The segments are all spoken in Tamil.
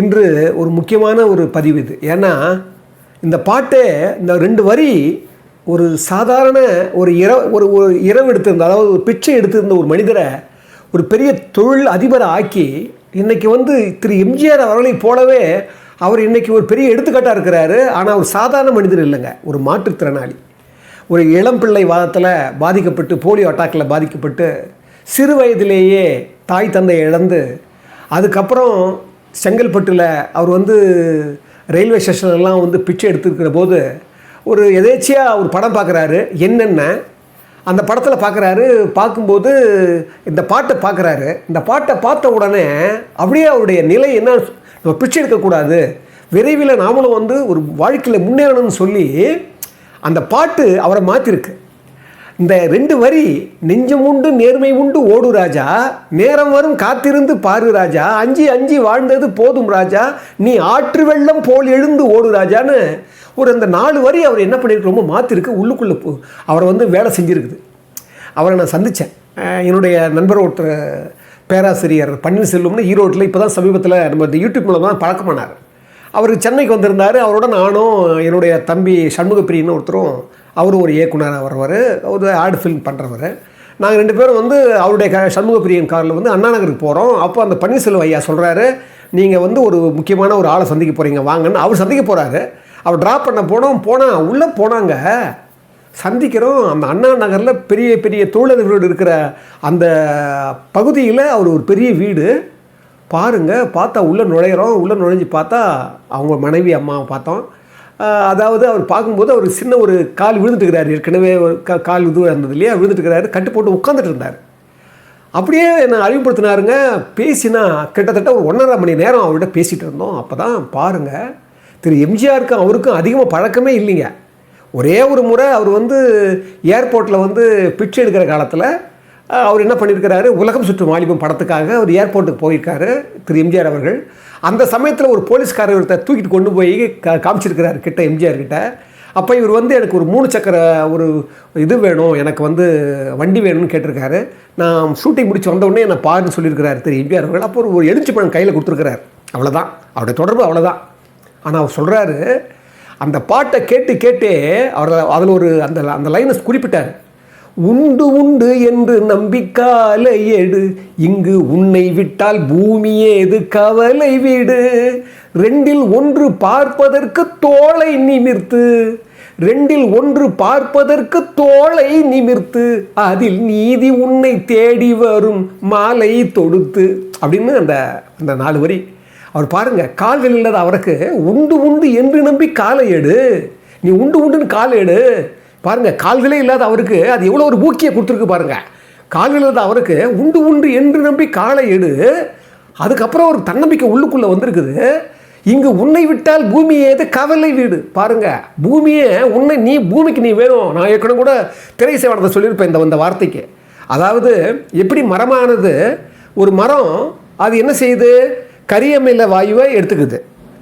இன்று ஒரு முக்கியமான ஒரு பதிவு இது. ஏன்னா இந்த பாட்டே இந்த ரெண்டு வரி ஒரு சாதாரண ஒரு இர ஒரு ஒரு இரவு எடுத்திருந்த அதாவது ஒரு பிச்சை எடுத்திருந்த ஒரு மனிதரை ஒரு பெரிய தொழில் அதிபரை ஆக்கி இன்றைக்கி வந்து திரு எம்ஜிஆர் அவர்களை போலவே அவர் இன்றைக்கி ஒரு பெரிய எடுத்துக்காட்டாக இருக்கிறாரு. ஆனால் அவர் சாதாரண மனிதர் இல்லைங்க. ஒரு மாற்றுத்திறனாளி. ஒரு இளம் பிள்ளை வாதத்தில் பாதிக்கப்பட்டு போலியோ அட்டாக்கில் பாதிக்கப்பட்டு சிறு வயதிலேயே தாய் தந்தை இழந்து அதுக்கப்புறம் செங்கல்பட்டில் அவர் வந்து ரயில்வே ஸ்டேஷன்லாம் வந்து பிச்சை எடுத்துருக்கிற போது ஒரு எதேச்சியாக ஒரு படம் பார்க்குறாரு என்னென்ன? அந்த படத்தில் பார்க்குறாரு பார்க்கும்போது இந்த பாட்டை பார்க்குறாரு இந்த பாட்டை பார்த்த உடனே அப்படியே அவருடைய நிலை என்ன? நம்ம பிச்சை எடுக்கக்கூடாது விரைவில் நாமளும் வந்து ஒரு வாழ்க்கையில் முன்னேறணும்னு சொல்லி அந்த பாட்டு அவரை மாற்றிருக்கு இந்த ரெண்டு வரி நெஞ்சம் உண்டு நேர்மை உண்டு ஓடு ராஜா. நேரம் வரும் காத்திருந்து பாரு ராஜா. அஞ்சி அஞ்சி வாழ்ந்தது போதும் ராஜா. நீ ஆற்று வெள்ளம் போல் எழுந்து ஓடு ராஜான்னு. ஒரு அந்த நாலு வரி அவர் என்ன பண்ணியிருக்கு? ரொம்ப மாற்றிருக்கு உள்ளுக்குள்ளே போ- அவரை வந்து வேலை செஞ்சுருக்குது. அவரை நான் சந்தித்தேன் என்னுடைய நண்பர் ஒருத்தர் பேராசிரியர் பன்னீர்செல்வம்னு ஈரோட்டில் இப்போ தான் சமீபத்தில் நம்ம இந்த யூடியூப் மூலம் தான் பழக்கமானார் அவர் சென்னைக்கு வந்திருந்தார். அவரோட நானும் என்னுடைய தம்பி சண்முகப்பிரியன்னு ஒருத்தரும் அவரும் ஒரு இயக்குனராக வருவார் ஒரு ஆடு ஃபில்ம் பண்ணுறவர் நாங்கள் ரெண்டு பேரும் வந்து அவருடைய க சண்முகப்பிரியன் காரில் வந்து அண்ணா நகருக்கு போகிறோம் அப்போ அந்த பன்னீர்செல்வம் ஐயா சொல்கிறாரு நீங்கள் வந்து ஒரு முக்கியமான ஒரு ஆளை சந்திக்க போகிறீங்க வாங்கன்னு. அவர் சந்திக்க போகிறாரு அவர் ட்ராப் பண்ண போனோம் போனால் உள்ளே போனாங்க. சந்திக்கிறோம். அந்த அண்ணா நகரில் பெரிய பெரிய தொழிலதிபர்களோடு இருக்கிற அந்த பகுதியில் அவர் ஒரு பெரிய வீடு. பாருங்க பார்த்தா உள்ளே நுழையிறோம். உள்ளே நுழைஞ்சு பார்த்தா அவங்க மனைவி அம்மாவை பார்த்தோம். அதாவது அவர் பார்க்கும்போது அவர் சின்ன ஒரு கால் விழுந்துட்டுருக்கிறார். ஏற்கனவே ஒரு கா- கால் இதுவாக இருந்தது இல்லையா? விழுந்துட்டுருக்கிறாரு. கட்டு போட்டு உட்காந்துட்டு இருந்தார் அப்படியே என்னை அறிவுப்படுத்தினாருங்க பேசினா கிட்டத்தட்ட ஒரு ஒன்றரை மணி நேரம் அவர்கிட்ட பேசிகிட்டு இருந்தோம். அப்போ தான் பாருங்கள் திரு எம்ஜிஆருக்கும் அவருக்கும் அதிகமாக பழக்கமே இல்லைங்க. ஒரே ஒரு முறை அவர் வந்து ஏர்போர்ட்டில் வந்து பிச்சை எடுக்கிற காலத்தில் அவர் என்ன பண்ணியிருக்கிறாரு? உலகம் சுற்றும் வாலிபம் படத்துக்காக அவர் ஏர்போர்ட்டுக்கு போயிருக்காரு திரு எம்ஜிஆர் அவர்கள். அந்த சமயத்தில் ஒரு போலீஸ்காரர் ஒருத்தர் தூக்கிட்டு கொண்டு போய் கா காமிச்சிருக்கிறாரு கிட்ட எம்ஜிஆர் கிட்ட. அப்போ இவர் வந்து எனக்கு ஒரு மூணு சக்கர ஒரு இது வேணும் எனக்கு வந்து வண்டி வேணும்னு கேட்டிருக்காரு. நான் ஷூட்டிங் முடிச்சு வந்தவுடனே என்னை பாருன்னு சொல்லியிருக்கிறார் திரு எம்ஜிஆர் அவர்கள். அப்போ ஒரு எழுச்சி பணம் கையில் கொடுத்துருக்கிறார். அவ்வளோதான் அவருடைய தொடர்பு அவ்வளோதான் ஆனால் அவர் சொல்கிறாரு அந்த பாட்டை கேட்டு கேட்டே அவர் அதில் ஒரு அந்த அந்த லைனை குறிப்பிட்டார். உண்டு உண்டு என்று நம்பிக்காலை எடு. இங்கு உன்னை விட்டால் பூமி ஏது கவலை விடு. ரெண்டில் ஒன்று பார்ப்பதற்கு தோளை நிமிர்த்து. ரெண்டில் ஒன்று பார்ப்பதற்கு தோளை நிமிர்த்து. அதில் நீதி உன்னை தேடி வரும். மாலை தொடுத்து. அப்படின்னு அந்த அந்த நாலு வரி. அவர் பாருங்க கால்கள் இல்லாத அவருக்கு. உண்டு உண்டு என்று நம்பி காலை எடு. நீ உண்டு உண்டுன்னு காலை எடு. பாருங்க கால்களே இல்லாத அவருக்கு அது எவ்வளோ ஒரு ஊக்கியை கொடுத்துருக்கு பாருங்க. கால்கள் இல்லாத அவருக்கு உண்டு உண்டு என்று நம்பி காலை எடு. அதுக்கப்புறம் ஒரு தன்னம்பிக்கை உள்ளுக்குள்ளே வந்திருக்குது. இங்கு உன்னை விட்டால் பூமி ஏது கவலை வீடு. பாருங்க பூமியே உன்னை நீ பூமிக்கு நீ வேணும். நான் ஏற்கனவே கூட திரை சேவனத்தை சொல்லியிருப்பேன் இந்த இந்த வார்த்தைக்கு. அதாவது எப்படி மரமானது ஒரு மரம் அது என்ன செய்யுது? கரியமில்ல வாயுவை எடுத்துக்குது.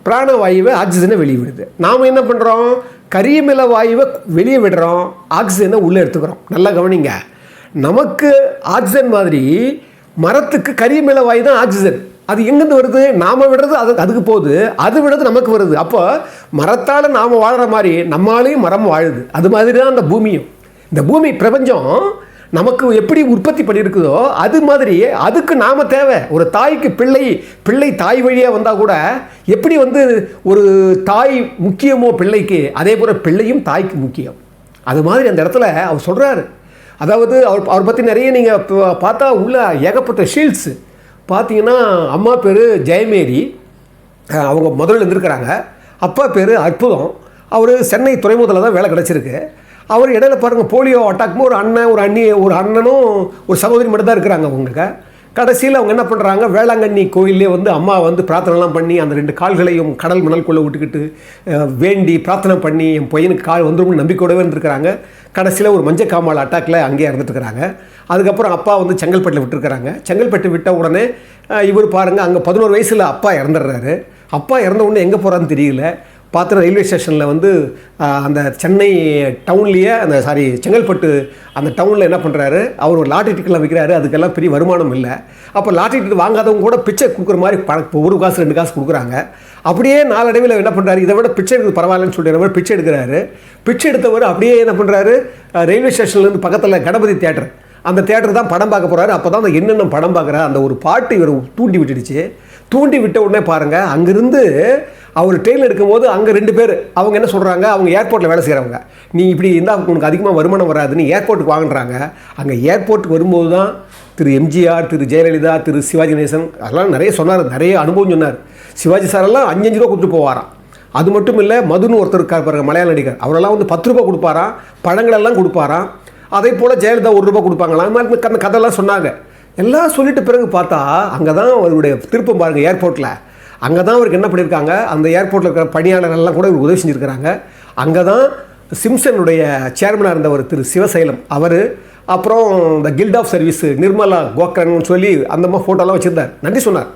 பிராணவாயுவை ஆக்சிஜனை வெளியே விடுது நாம் என்ன பண்ணுறோம் கரியமில வாயுவை வெளியே விடுறோம். ஆக்சிஜனை உள்ளே எடுத்துக்கிறோம். நல்லா கவனிங்க. நமக்கு ஆக்சிஜன் மாதிரி மரத்துக்கு கரியமில வாயு தான் ஆக்சிஜன். அது எங்கேருந்து வருது? நாம் விடுறது அது அதுக்கு போகுது. அது விடுறது நமக்கு வருது. அப்போ மரத்தால் நாம் வாழ்கிற மாதிரி நம்மளாலையும் மரம் வாழுது. அது மாதிரி தான் அந்த பூமியும். இந்த பூமி பிரபஞ்சம் நமக்கு எப்படி உற்பத்தி பண்ணியிருக்குதோ அது மாதிரி அதுக்கு நாம தேவை. ஒரு தாய்க்கு பிள்ளை பிள்ளை தாய் வழியாக வந்தால் கூட எப்படி வந்து ஒரு தாய் முக்கியமோ பிள்ளைக்கு அதே போல் பிள்ளையும் தாய்க்கு முக்கியம். அது மாதிரி அந்த இடத்துல அவர் சொல்கிறாரு அதாவது அவர் அவர் பற்றி நிறைய நீங்கள் பார்த்தா உள்ள ஏகப்பட்ட ஷீல்ட்ஸு பார்த்தீங்கன்னா அம்மா பேர் ஜெயமேரி. அவங்க முதல்ல இருந்திருக்கிறாங்க. அப்பா பேர் அற்புதம். அவர் சென்னை துறைமுகத்தில் தான் வேலை கிடச்சிருக்கு. அவர் இடையில பாருங்கள் போலியோ அட்டாக்கும் ஒரு அண்ணன் ஒரு அண்ணி ஒரு அண்ணனும் ஒரு சகோதரி மட்டும் தான் இருக்கிறாங்க அவங்களுக்கு கடைசியில் அவங்க என்ன பண்ணுறாங்க வேளாங்கண்ணி கோயிலே வந்து அம்மா வந்து பிரார்த்தனைலாம் பண்ணி அந்த ரெண்டு கால்களையும் கடல் மணல்குள்ளே விட்டுக்கிட்டு வேண்டி பிரார்த்தனை பண்ணி என் பையனுக்கு கால் வந்துரும்னு நம்பிக்கையோடவே இருந்திருக்கிறாங்க. கடைசியில் ஒரு மஞ்சள் காமால் அட்டாக்ல அங்கேயே இறந்துட்டுருக்காங்க அதுக்கப்புறம் அப்பா வந்து செங்கல்பட்டில் விட்டுருக்குறாங்க. செங்கல்பட்டு விட்ட உடனே இவர் பாருங்கள் அங்கே பதினோரு வயசில் அப்பா இறந்துடுறாரு. அப்பா இறந்த உடனே எங்கே போகிறான்னு தெரியல. பார்த்து ரயில்வே ஸ்டேஷனில் வந்து அந்த சென்னை டவுன்லேயே அந்த சாரி செங்கல்பட்டு அந்த டவுனில் என்ன பண்ணுறாரு அவர் ஒரு லாட்டரி டிக்கெட்லாம் விற்கிறாரு அதுக்கெல்லாம் பெரிய வருமானம் இல்லை. அப்போ லாட்டரி டிக்கெட் வாங்காதவங்க கூட பிச்சை கொடுக்குற மாதிரி இப்போ ஒரு காசு ரெண்டு காசு கொடுக்குறாங்க. அப்படியே நாளடைவில் என்ன பண்ணுறாரு இதை விட பிச்சை எடுக்கிறது பரவாயில்லன்னு சொல்லிட்டு மாதிரி பிச்சை எடுக்கிறாரு. பிச்சை எடுத்தவர் அப்படியே என்ன பண்ணுறாரு ரயில்வே ஸ்டேஷன்லேருந்து பக்கத்தில் கணபதி தேட்டர் அந்த தேட்டர் தான் படம் பார்க்க போகிறாரு அப்போ தான் அந்த என்னென்ன படம் பார்க்குற அந்த ஒரு பாட்டு இவர் தூண்டி விட்டுடுச்சு. தூண்டி விட்ட உடனே பாருங்கள் அங்கேருந்து அவர் ட்ரெயினில் எடுக்கும்போது அங்கே ரெண்டு பேர். அவங்க என்ன சொல்கிறாங்க அவங்க ஏர்போர்ட்டில் வேலை செய்கிறவங்க நீ இப்படி இருந்தால் உனக்கு அதிகமாக வருமானம் வராதுன்னு ஏர்போர்ட்டுக்கு வாங்குறாங்க. அங்கே ஏர்போர்ட்டுக்கு வரும்போது தான் திரு எம்ஜிஆர் திரு ஜெயலலிதா திரு சிவாஜி கணேசன் அதெல்லாம் நிறைய சொன்னார். நிறைய அனுபவம் சொன்னார். சிவாஜி சாரெல்லாம் அஞ்சு அஞ்சு ரூபா கொடுத்துட்டு போவாராம். அது மட்டும் இல்லை மதுன்னு ஒருத்தர் இருக்கார் பாருங்க மலையாள நடிகர். அவரெல்லாம் வந்து பத்து ரூபா கொடுப்பாராம். பழங்களெல்லாம் கொடுப்பாராம். அதே போல் ஜெயலலிதா ஒரு ரூபா கொடுப்பாங்களாம். அது மாதிரி அந்த கதையெல்லாம் சொன்னாங்க. எல்லாம் சொல்லிட்டு பிறகு பார்த்தா அங்கே தான் அவருடைய திருப்பம் பாருங்கள் ஏர்போர்ட்டில் அங்கே தான் அவருக்கு என்ன பண்ணியிருக்காங்க? அந்த ஏர்போர்ட்டில் இருக்கிற பணியாளர்கள்லாம் கூட இவருக்கு உதவி செஞ்சுருக்கிறாங்க. அங்கே தான் சிம்சனுடைய சேர்மனாக இருந்தவர் திரு சிவசைலம் அவர் அப்புறம் இந்த guild of service Nirmala Cochran சொல்லி அந்த மாதிரி ஃபோட்டோலாம் வச்சுருந்தார். நன்றி சொன்னார்.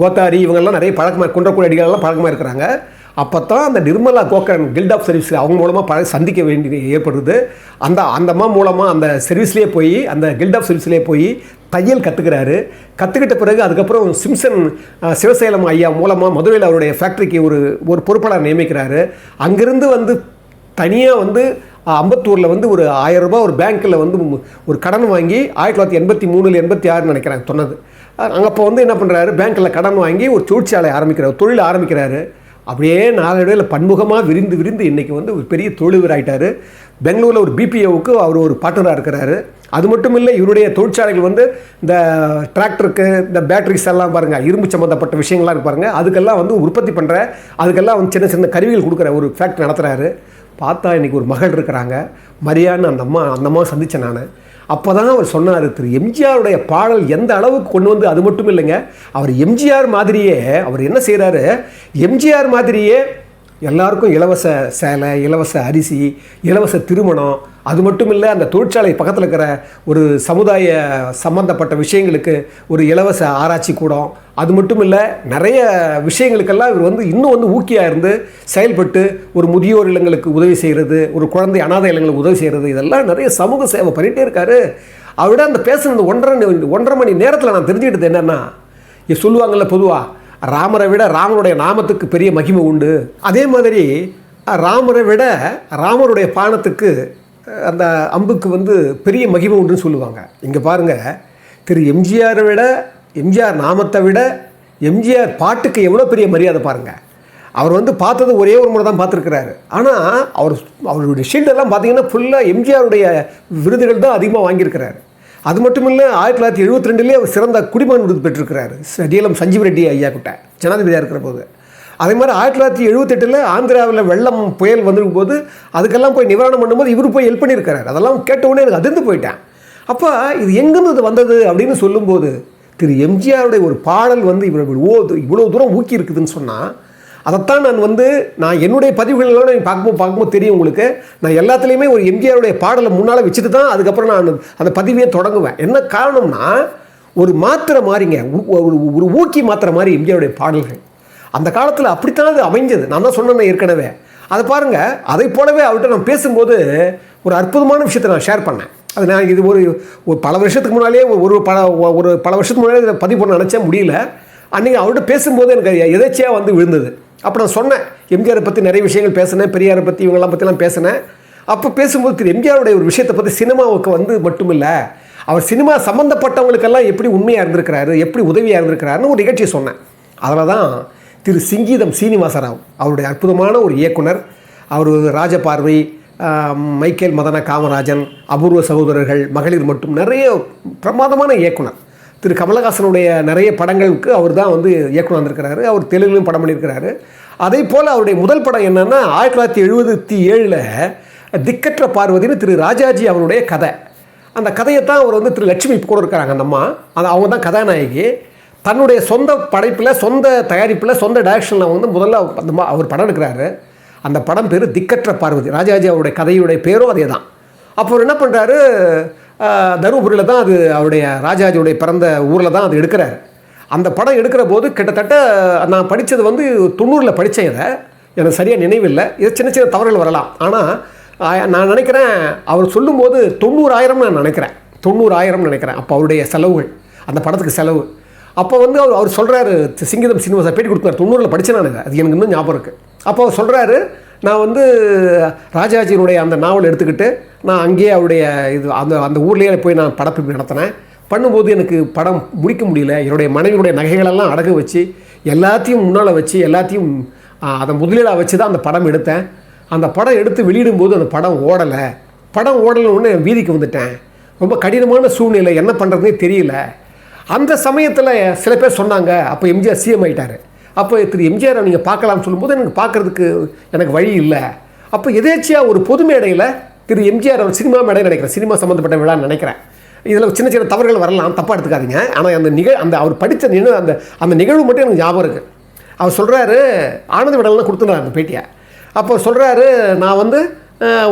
கோத்தாரி இவங்கெல்லாம் நிறைய பழக்கமாக குன்றக்குடி அடிகளெல்லாம் பழக்கமாக இருக்கிறாங்க. அப்போ தான் அந்த Nirmala Cochran guild of service அவங்க மூலமாக பழ சந்திக்க வேண்டியது ஏற்படுது. அந்த அந்தம்மா மூலமாக அந்த சர்வீஸ்லேயே போய் அந்த கில்ட் ஆஃப் சர்வீஸ்லேயே போய் தையல் கற்றுக்கிறாரு கற்றுக்கிட்ட பிறகு அதுக்கப்புறம் சிம்சன் சிவசேலம் ஐயா மூலமாக மதுரையில் அவருடைய ஃபேக்ட்ரிக்கு ஒரு ஒரு பொறுப்பாளர் நியமிக்கிறாரு. அங்கேருந்து வந்து தனியாக வந்து அம்பத்தூரில் வந்து ஒரு ஆயிரம் ரூபாய் ஒரு பேங்க்கில் வந்து ஒரு கடன் வாங்கி ஆயிரத்தி தொள்ளாயிரத்தி எண்பத்தி மூணில் எண்பத்தி ஆறுன்னு நினைக்கிறாங்க சொன்னது. அங்கே அப்போ வந்து என்ன பண்ணுறாரு பேங்க்கில் கடன் வாங்கி ஒரு தொழிற்சாலை ஆரம்பிக்கிறார் தொழில் ஆரம்பிக்கிறாரு. அப்படியே நாளடைவில் பன்முகமாக விரிந்து விரிந்து இன்றைக்கி வந்து ஒரு பெரிய தொழிலர் ஆகிட்டார் பெங்களூரில் ஒரு பிபிஓவுக்கு அவர் ஒரு பார்ட்னராக இருக்கிறாரு. அது மட்டும் இல்லை இவருடைய தொழிற்சாலைகள் வந்து இந்த டிராக்டருக்கு இந்த பேட்டரிஸ் எல்லாம் பாருங்கள் இரும்பு சம்மந்தப்பட்ட விஷயங்கள்லாம் இருப்பாருங்க அதுக்கெல்லாம் வந்து உற்பத்தி பண்ணுற அதுக்கெல்லாம் வந்து சின்ன சின்ன கருவிகள் கொடுக்குற ஒரு ஃபேக்ட்ரி நடத்துகிறாரு பார்த்தா இன்றைக்கி ஒரு மகள் இருக்கிறாங்க. மரியான்னு அந்த அம்மா அந்த அம்மா சந்தித்தேன் நான். அப்போ தான் அவர் சொன்னார் திரு எம்ஜிஆருடைய பாடல் எந்த அளவுக்கு கொண்டு வந்து அது மட்டும் இல்லைங்க அவர் எம்ஜிஆர் மாதிரியே அவர் என்ன செய்கிறாரு எம்ஜிஆர் மாதிரியே எல்லாருக்கும் இலவச சேலை இலவச அரிசி இலவச திருமணம் அது மட்டும் இல்லை அந்த தொழிற்சாலை பக்கத்தில் இருக்கிற ஒரு சமுதாய சம்பந்தப்பட்ட விஷயங்களுக்கு ஒரு இலவச ஆராய்ச்சி கூடம். அது மட்டும் இல்லை நிறைய விஷயங்களுக்கெல்லாம் இவர் வந்து இன்னும் வந்து ஊக்கியாக இருந்து செயல்பட்டு ஒரு முதியோர் இல்லங்களுக்கு உதவி செய்கிறது ஒரு குழந்தை அனாதை இல்லங்களுக்கு உதவி செய்கிறது இதெல்லாம் நிறைய சமூக சேவை பண்ணிகிட்டே இருக்காரு. அவரிடம் அந்த பேசுனது ஒன்றரை ஒன்றரை மணி நேரத்தில் நான் தெரிஞ்சுக்கிட்டது என்னென்னா சொல்லுவாங்கள்ல பொதுவாக ராமரை விட ராமனுடைய நாமத்துக்கு பெரிய மகிமை உண்டு. அதே மாதிரி ராமரை விட ராமருடைய பானத்துக்கு அந்த அம்புக்கு வந்து பெரிய மகிமை உண்டுன்னு சொல்லுவாங்க. இங்கே பாருங்கள் திரு எம்ஜிஆரை விட எம்ஜிஆர் நாமத்தை விட எம்ஜிஆர் பாட்டுக்கு எவ்வளோ பெரிய மரியாதை பாருங்கள் அவர் வந்து பார்த்தது ஒரே ஒரு முறை தான் பார்த்துருக்கிறாரு. ஆனால் அவர் அவருடைய ஷீல்டெல்லாம் பார்த்தீங்கன்னா ஃபுல்லாக எம்ஜிஆருடைய விருதுகள் தான் அதிகமாக வாங்கியிருக்கிறாரு. அது மட்டும் இல்லை ஆயிரத்தி தொள்ளாயிரத்தி எழுபத்தி ரெண்டுலேயே அவர் சிறந்த குடிமகன் விருது பெற்றிருக்கிறார். டிஎல்எம் சஞ்சீவ் ரெட்டி ஐயா கிட்ட ஜனாதிபதியாக இருக்கிற போது. அதே மாதிரி ஆயிரத்தி தொள்ளாயிரத்தி எழுபத்தெட்டில் ஆந்திராவில் வெள்ளம் புயல் வந்திருக்கும் போது அதுக்கெல்லாம் போய் நிவாரணம் பண்ணும்போது இவர் போய் ஹெல்ப் பண்ணியிருக்கிறார். அதெல்லாம் கேட்டவுடனே எனக்கு அதிர்ந்து போயிட்டேன். அப்போ இது எங்கேருந்து இது வந்தது அப்படின்னு சொல்லும்போது திரு எம்ஜிஆருடைய ஒரு பாடல் வந்து இவர் இவ்வளோ இவ்வளோ தூரம் ஊக்கி இருக்குதுன்னு சொன்னால் அதைத்தான் நான் வந்து நான் என்னுடைய பதிவுகளெல்லாம் நீங்கள் பார்க்கும்போது பார்க்கும்போது தெரியும் உங்களுக்கு. நான் எல்லாத்துலேயுமே ஒரு எம்ஜிஆருடைய பாடலை முன்னால் வச்சுட்டு தான் அதுக்கப்புறம் நான் அந்த- பதிவையே தொடங்குவேன். என்ன காரணம்னா ஒரு மாத்திரை மாறிங்க ஒரு ஒரு ஊக்கி மாத்திரை மாதிரி எம்ஜிஆருடைய பாடல்கள். அந்த காலத்தில் அப்படித்தான் அது அமைஞ்சது. நான் தான் சொன்னேன் ஏற்கனவே. அதை பாருங்கள் அதை போலவே அவர்கிட்ட நான் பேசும்போது ஒரு அற்புதமான விஷயத்தை நான் ஷேர் பண்ணேன். அது நான் இது ஒரு ஒரு பல வருஷத்துக்கு முன்னாலே ஒரு பல ஒரு பல வருஷத்துக்கு முன்னாலே இதை பதிவு பண்ண நினச்சேன் முடியல. அன்றைக்கி அவர்கிட்ட பேசும்போது எனக்கு எதேச்சியாக வந்து விழுந்தது. அப்போ நான் சொன்னேன் எம்ஜிஆரை பற்றி நிறைய விஷயங்கள் பேசினேன் பெரியாரை பற்றி இவங்கெல்லாம் பற்றிலாம் பேசினேன். அப்போ பேசும்போது திரு எம்ஜிஆருடைய ஒரு விஷயத்தை பற்றி சினிமாவுக்கு வந்து மட்டுமில்லை அவர் சினிமா சம்மந்தப்பட்டவங்களுக்கெல்லாம் எப்படி உண்மையாக இருந்திருக்கிறாரு எப்படி உதவியாக இருந்திருக்கிறாருன்னு ஒரு நிகழ்ச்சி சொன்னேன். அதில் தான் திரு சிங்கீதம் சீனிவாசராவ் அவருடைய அற்புதமான ஒரு இயக்குனர் அவர் ராஜபார்வை மைக்கேல் மதன காமராஜன் அபூர்வ சகோதரர்கள் மகளிர் மட்டும் நிறைய பிரமாதமான இயக்குனர். திரு கமலஹாசனுடைய நிறைய படங்களுக்கு அவர் தான் வந்து இயக்குனர் வந்திருக்கிறாரு. அவர் தெலுங்குலையும் படம் பண்ணியிருக்கிறாரு. அதே போல் அவருடைய முதல் படம் என்னென்னா ஆயிரத்தி தொள்ளாயிரத்தி எழுபத்தி ஏழில் திக்கற்ற பார்வதின்னு திரு ராஜாஜி அவருடைய கதை. அந்த கதையை தான் அவர் வந்து திரு லட்சுமி கூட இருக்கிறாங்க அந்த அம்மா. அது அவங்க தான் கதாநாயகி. தன்னுடைய சொந்த படைப்பில் சொந்த தயாரிப்பில் சொந்த டைரக்ஷனில் வந்து முதல்ல அந்த மா- அவர் படம் எடுக்கிறாரு. அந்த படம் பேர் திக்கற்ற பார்வதி. ராஜாஜி அவருடைய கதையுடைய பேரும் அதே தான் அப்போ அவர் என்ன பண்ணுறாரு தருமபுரியில் தான் அது அவருடைய ராஜாஜியுடைய பிறந்த ஊரில் தான் அது எடுக்கிறார். அந்த படம் எடுக்கிற போது கிட்டத்தட்ட நான் படித்தது வந்து தொண்ணூறில் படித்தேன் இதை. எனக்கு சரியாக நினைவில்லை. இது சின்ன சின்ன தவறுகள் வரலாம். ஆனால் நான் நினைக்கிறேன் அவர் சொல்லும்போது தொண்ணூறாயிரம் நான் நினைக்கிறேன். தொண்ணூறாயிரம் நினைக்கிறேன். அப்போ அவருடைய செலவுகள் அந்த படத்துக்கு செலவு. அப்போ வந்து அவர் அவர் சொல்கிறாரு சிங்கீதம் சீனிவாசா பேட்டி கொடுத்தாரு. தொண்ணூறில் படித்தேன் நான் இதை. அது எனக்கு இன்னும் ஞாபகம் இருக்குது அப்போ அவர் சொல்கிறாரு நான் வந்து ராஜாஜியினுடைய அந்த நாவல் எடுத்துக்கிட்டு நான் அங்கேயே அவருடைய இது அந்த அந்த ஊர்லேயே போய் நான் படப்பிடிப்பு நடத்தினேன். பண்ணும்போது எனக்கு படம் முடிக்க முடியல. என்னுடைய மனைவியுடைய நகைகளெல்லாம் அடகு வச்சு எல்லாத்தையும் முன்னால் வச்சு எல்லாத்தையும் அதை முதலீடாக வச்சு தான் அந்த படம் எடுத்தேன். அந்த படம் எடுத்து வெளியிடும்போது அந்த படம் ஓடலை. படம் ஓடலைன்னு வீதிக்கு வந்துட்டேன். ரொம்ப கடினமான சூழ்நிலை. என்ன பண்ணுறதுனே தெரியல. அந்த சமயத்தில் சில பேர் சொன்னாங்க. அப்போ எம்ஜிஆர் சிஎம் ஆகிட்டார் அப்போ திரு எம்ஜிஆர் நீங்கள் பார்க்கலாம்னு சொல்லும்போது எனக்கு பார்க்கறதுக்கு எனக்கு வழி இல்லை. அப்போ எதேச்சியாக ஒரு பொது மேடையில் திரு எம்ஜிஆர் அவர் சினிமா மேடை நினைக்கிறேன் சினிமா சம்மந்தப்பட்ட விழான்னு நினைக்கிறேன். இதில் சின்ன சின்ன தவறுகள் வரலாம் தப்பாக எடுத்துக்காதீங்க. ஆனால் அந்த நிகழ் அந்த அவர் படித்த நின்று அந்த அந்த நிகழ்வு மட்டும் எனக்கு ஞாபகம் இருக்குது அவர் சொல்கிறாரு ஆனந்த விடலாம் கொடுத்துருந்தார் அந்த பேட்டியை. அப்போ சொல்கிறாரு நான் வந்து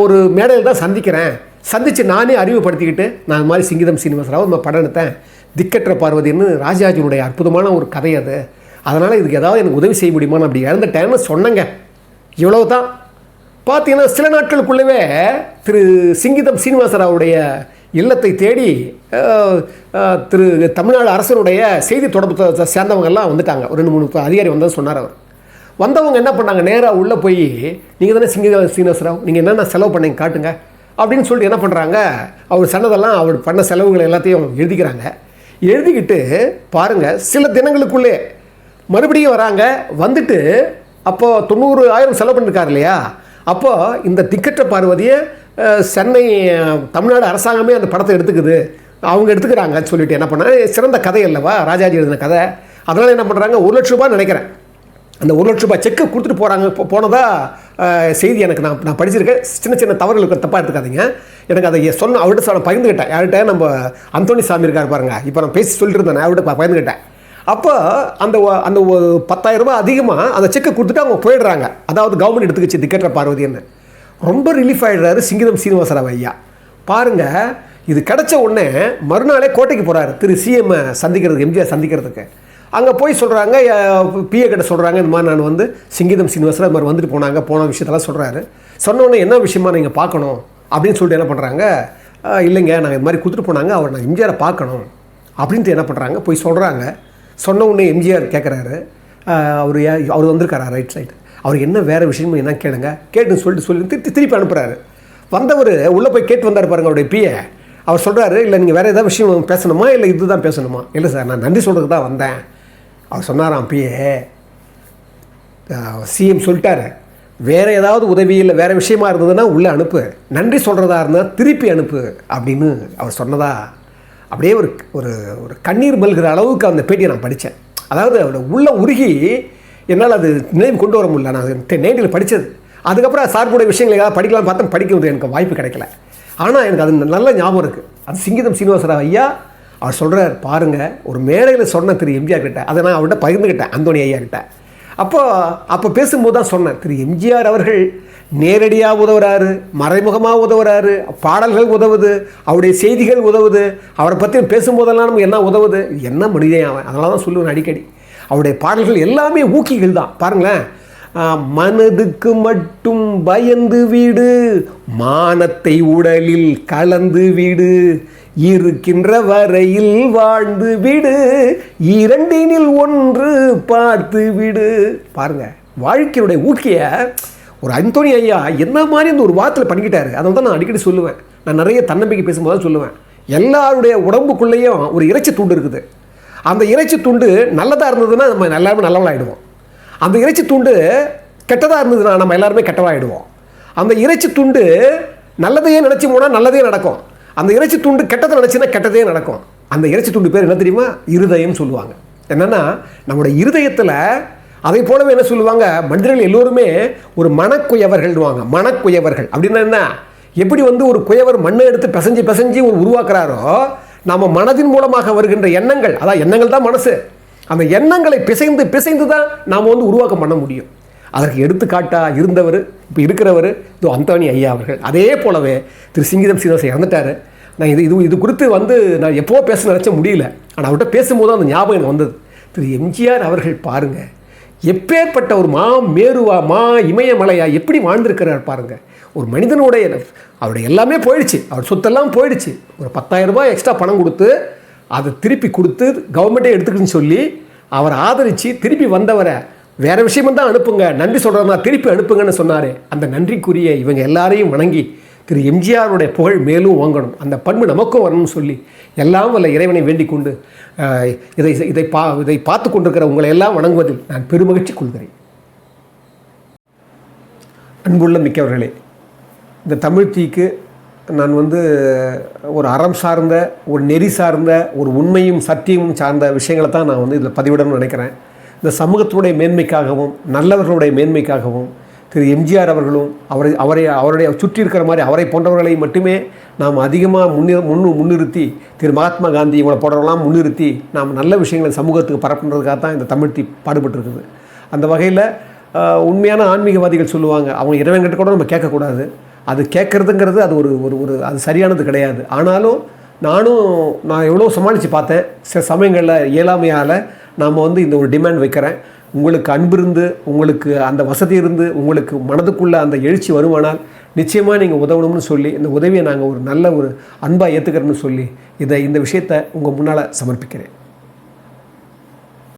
ஒரு மேடையில் தான் சந்திக்கிறேன். சந்தித்து நானே அறிவுப்படுத்திக்கிட்டு நான் இது மாதிரி சிங்கிதம் சீனிவாசராவ் நம்ம படம் எடுத்தேன். திக்கற்ற பார்வதின்னு ராஜாஜினுடைய அற்புதமான ஒரு கதை அது. அதனால் இதுக்கு ஏதாவது எனக்கு உதவி செய்ய முடியுமா அப்படி அப்படி இறந்துட்டேன்னு சொன்னேங்க. இவ்வளவு தான் பார்த்தீங்கன்னா சில நாட்களுக்குள்ளவே திரு சிங்கிதம் சீனிவாசராவுடைய இல்லத்தை தேடி திரு தமிழ்நாடு அரசனுடைய செய்தி தொடர்பு சேர்ந்தவங்கெல்லாம் வந்துட்டாங்க. ஒரு ரெண்டு மூணு அதிகாரி வந்தது சொன்னார் அவர். வந்தவங்க என்ன பண்ணாங்க? நேராக உள்ளே போய் நீங்கள் தானே சிங்கித சீனிவாசராவ்? நீங்கள் என்னென்ன செலவு பண்ணீங்க காட்டுங்க. அப்படின்னு சொல்லிட்டு என்ன பண்ணுறாங்க அவர் சொன்னதெல்லாம் அவர் பண்ண செலவுகள் எல்லாத்தையும் எழுதிக்கிறாங்க. எழுதிக்கிட்டு பாருங்கள் சில தினங்களுக்குள்ளே மறுபடியும் வராங்க. வந்துட்டு அப்போது தொண்ணூறு ஆயிரம் செலவு பண்ணியிருக்காரு இல்லையா? அப்போது இந்த திக்கற்ற பார்வதியை சென்னை தமிழ்நாடு அரசாங்கமே அந்த படத்தை எடுத்துக்குது. அவங்க எடுத்துக்கிறாங்கன்னு சொல்லிட்டு என்ன பண்ணாங்க? சிறந்த கதை அல்லவா? ராஜாஜி எழுதின கதை. அதனால் என்ன பண்ணுறாங்க ஒரு லட்ச ரூபாய் நினைக்கிறேன். அந்த ஒரு லட்ச ரூபாய் செக்கை கொடுத்துட்டு போகிறாங்க போ- போனதாக செய்தி எனக்கு நான் நான் படிச்சிருக்கேன். சின்ன சின்ன தவறுகள் இருக்கிற தப்பாக எடுத்துக்காதீங்க. எனக்கு அதை சொன்ன அவர்கிட்ட சொல்ல பகிர்ந்துக்கிட்டேன். யார்கிட்ட? நம்ம அந்தோணி சாமி இருக்கார் பாருங்க. இப்போ நான் பேசி சொல்லிட்டு இருந்தேன். அவர்கிட்ட பகிர்ந்துக்கிட்டேன். அப்போ அந்த அந்த ஒரு பத்தாயிரம் ரூபாய் அதிகமாக அந்த செக்கை கொடுத்துட்டு அவங்க போயிடுறாங்க. அதாவது கவர்மெண்ட் எடுத்துக்கிச்சு திக்கற்ற பார்வதின்னு ரொம்ப ரிலீஃப் ஆகிடுறாரு சிங்கிதம் சீனிவாசராவ் ஐயா. பாருங்கள் இது கிடச்ச உடனே மறுநாளே கோட்டைக்கு போகிறாரு திரு சிஎம் சந்திக்கிறதுக்கு எம்ஜிஆர் சந்திக்கிறதுக்கு. அங்கே போய் சொல்கிறாங்க பிஏ கிட்ட சொல்கிறாங்க இந்த மாதிரி நான் வந்து சிங்கீதம் சீனிவாசரா இது மாதிரி வந்துட்டு போனாங்க போன விஷயத்தெல்லாம் சொல்கிறாரு சொன்னோடனே என்ன விஷயமா நீங்கள் பார்க்கணும்? அப்படின்னு சொல்லிட்டு என்ன பண்ணுறாங்க இல்லைங்க நாங்கள் இது மாதிரி கொடுத்துட்டு போனாங்க அவர் நான் எம்ஜிஆரை பார்க்கணும். அப்படின்ட்டு என்ன பண்ணுறாங்க போய் சொல்கிறாங்க சொன்ன உடனே எம்ஜிஆர் கேட்குறாரு அவர் அவர் வந்திருக்காரா ரைட் சைடு அவர் என்ன வேறு விஷயமும் என்ன கேளுங்க. கேட்டுன்னு சொல்லிட்டு சொல்லி திருப்பி திருப்பி அனுப்புகிறாரு வந்தவர் உள்ளே போய் கேட்டு வந்தார் பாருங்க அவருடைய பிஏ அவர் சொல்கிறாரு இல்லை நீங்கள் வேறு ஏதாவது விஷயம் பேசணுமா? இல்லை இதுதான் பேசணுமா? இல்லை சார் நான் நன்றி சொல்கிறதுக்கு தான் வந்தேன். அவர் சொன்னாராம் பிஏ சிஎம் சொல்லிட்டாரு. வேறு ஏதாவது உதவி இல்லை வேறு விஷயமா இருந்ததுன்னா உள்ளே அனுப்பு. நன்றி சொல்கிறதா இருந்தால் திருப்பி அனுப்பு. அப்படின்னு அவர் சொன்னதா அப்படியே ஒரு ஒரு ஒரு கண்ணீர் மல்கிற அளவுக்கு அந்த பேட்டியை நான் படித்தேன். அதாவது அவரோட உள்ள உருகி என்னால் அது நினைவு கொண்டு வர முடியல. நான் நேண்டில் படித்தது. அதுக்கப்புறம் சார் கூட விஷயங்களை ஏதாவது படிக்கலாம் பார்த்தா படிக்கிறது எனக்கு வாய்ப்பு கிடைக்கல. ஆனால் எனக்கு அது நல்ல ஞாபகம் இருக்குது. அது சிங்கிதம் சீனிவாசராவ் ஐயா அவர் சொல்கிறார் பாருங்கள் ஒரு மேடையில் சொன்ன திரு எம்ஜிஆர் கிட்ட அதை நான் அவர்கிட்ட பகிர்ந்துக்கிட்டேன் அந்தோணி ஐயா கிட்ட. அப்போது அப்போ பேசும்போது தான் சொன்னேன் திரு எம்ஜிஆர் அவர்கள் நேரடியாக உதவுறாரு மறைமுகமாக உதவுறாரு பாடல்கள் உதவுது அவருடைய செய்திகள் உதவுது அவரை பற்றி பேசும்போதெல்லாம் நமக்கு என்ன உதவுது? என்ன மனிதன் அவன்? அதனால தான் சொல்லுவேன் அடிக்கடி. அவருடைய பாடல்கள் எல்லாமே ஊக்கிகள் தான். பாருங்களேன். மனதுக்கு மட்டும் பயந்து வீடு மானத்தை உடலில் கலந்து வீடு. இருக்கின்ற வரையில் வாழ்ந்து விடு. இரண்டினில் ஒன்று பார்த்து விடு. பாருங்க வாழ்க்கையுடைய ஊக்கிய ஒரு அந்தோனி ஐயா என்ன மாதிரி இந்த ஒரு வார்த்தையில் பண்ணிக்கிட்டாரு. அதை தான் நான் அடிக்கடி சொல்லுவேன். நான் நிறைய தன்னம்பிக்கை பேசும்போது தான் சொல்லுவேன். எல்லாருடைய உடம்புக்குள்ளேயும் ஒரு இறைச்சி துண்டு இருக்குது. அந்த இறைச்சி துண்டு நல்லதாக இருந்ததுன்னா நம்ம எல்லாருமே நல்லவளாகிடுவோம் அந்த இறைச்சி துண்டு கெட்டதாக இருந்ததுன்னா நம்ம எல்லாருமே கெட்டவளாகிடுவோம் அந்த இறைச்சி துண்டு நல்லதையே நினச்சி போனால் நல்லதே நடக்கும். அந்த இறைச்சி துண்டு கெட்டதை நினச்சின்னா கெட்டதே நடக்கும். அந்த இறைச்சி துண்டு பேர் என்ன தெரியுமா? இருதயம் சொல்லுவாங்க. என்னென்னா நம்மளோட இருதயத்தில் அதை போலவே என்ன சொல்லுவாங்க? மனிதர்கள் எல்லோருமே ஒரு மனக்குயவர்கள்வாங்க மனக்குயவர்கள். அப்படின்னா என்ன? எப்படி வந்து ஒரு குயவர் மண்ணை எடுத்து பிசைஞ்சு பிசைஞ்சு ஒரு உருவாக்குறாரோ நம்ம மனதின் மூலமாக வருகின்ற எண்ணங்கள் அதான் எண்ணங்கள் தான் மனசு. அந்த எண்ணங்களை பிசைந்து பிசைந்து தான் நாம் வந்து உருவாக்கம் பண்ண முடியும். அதற்கு எடுத்துக்காட்டாக இருந்தவர் இப்போ இருக்கிறவர் இதோ அந்தோணி ஐயா அவர்கள். அதே போலவே திரு சிங்கிதம் சீனிவாசன் இறந்துட்டார். நான் இது இது இது குறித்து வந்து நான் எப்போ பேச நினச்ச முடியல. ஆனால் அவர்கிட்ட பேசும்போது அந்த ஞாபகம் எனக்கு வந்தது. திரு எம்ஜிஆர் அவர்கள் பாருங்கள் எப்பேற்பட்ட ஒரு மா மேருவா மா இமயமலையா எப்படி வாழ்ந்திருக்கிறார் பாருங்கள் ஒரு மனிதனுடைய அவருடைய எல்லாமே போயிடுச்சு. அவர் சொத்தெல்லாம் போயிடுச்சு. ஒரு பத்தாயிரம் ரூபாய் எக்ஸ்ட்ரா பணம் கொடுத்து அதை திருப்பி கொடுத்து கவர்மெண்ட்டே எடுத்துக்கிட்டுன்னு சொல்லி அவர் ஆதரித்து திருப்பி வந்தவரை வேறு விஷயமும் தான் அனுப்புங்க. நன்றி சொல்கிறதா திருப்பி அனுப்புங்கன்னு சொன்னார். அந்த நன்றிக்குரிய இவங்க எல்லாரையும் வணங்கி திரு எம்ஜிஆருடைய புகழ் மேலும் வாங்கணும் அந்த பண்பு நமக்கும் வரணும்னு சொல்லி எல்லாம் வல்ல இறைவனை வேண்டிக் கொண்டு இதை இதை பா இதை பார்த்து கொண்டிருக்கிற உங்களை எல்லாம் வணங்குவதில் நான் பெருமகிழ்ச்சி கொள்கிறேன். அன்புள்ள மிக்கவர்களே இந்த தமிழ் தீக்கு நான் வந்து ஒரு அறம் சார்ந்த ஒரு நெறி சார்ந்த ஒரு உண்மையும் சத்தியமும் சார்ந்த விஷயங்களை தான் நான் வந்து இதில் பதிவிடணும்னு நினைக்கிறேன். இந்த சமூகத்தினுடைய மேன்மைக்காகவும் நல்லவர்களுடைய மேன்மைக்காகவும் திரு எம்ஜிஆர் அவர்களும் அவரை அவரை அவருடைய சுற்றி இருக்கிற மாதிரி அவரை போன்றவர்களை மட்டுமே நாம் அதிகமாக முன்னே முன் முன்னிறுத்தி திரு மகாத்மா காந்தி இவங்களை போன்றவர்களாம் முன்னிறுத்தி நாம் நல்ல விஷயங்களை சமூகத்துக்கு பரப்புன்றதுக்காக தான் இந்த தமிழ் தீ பாடுபட்டிருக்குது. அந்த வகையில் உண்மையான ஆன்மீகவாதிகள் சொல்லுவாங்க அவங்க இறைவன்கிட்ட கூட நம்ம கேட்கக்கூடாது. அது கேட்குறதுங்கிறது அது ஒரு ஒரு ஒரு அது சரியானது கிடையாது. ஆனாலும் நானும் நான் எவ்வளோ சமாளித்து பார்த்தேன். சில சமயங்களில் இயலாமையால் நாம் வந்து இந்த ஒரு டிமாண்ட் வைக்கிறேன். உங்களுக்கு அன்பு இருந்து உங்களுக்கு அந்த வசதி இருந்து உங்களுக்கு மனதுக்குள்ளே அந்த எழுச்சி வருமானால் நிச்சயமாக நீங்கள் உதவணும்னு சொல்லி இந்த உதவியை நாங்கள் ஒரு நல்ல ஒரு அன்பாக ஏற்றுக்கிறோம்னு சொல்லி இதை இந்த விஷயத்தை உங்கள் முன்னால் சமர்ப்பிக்கிறேன்.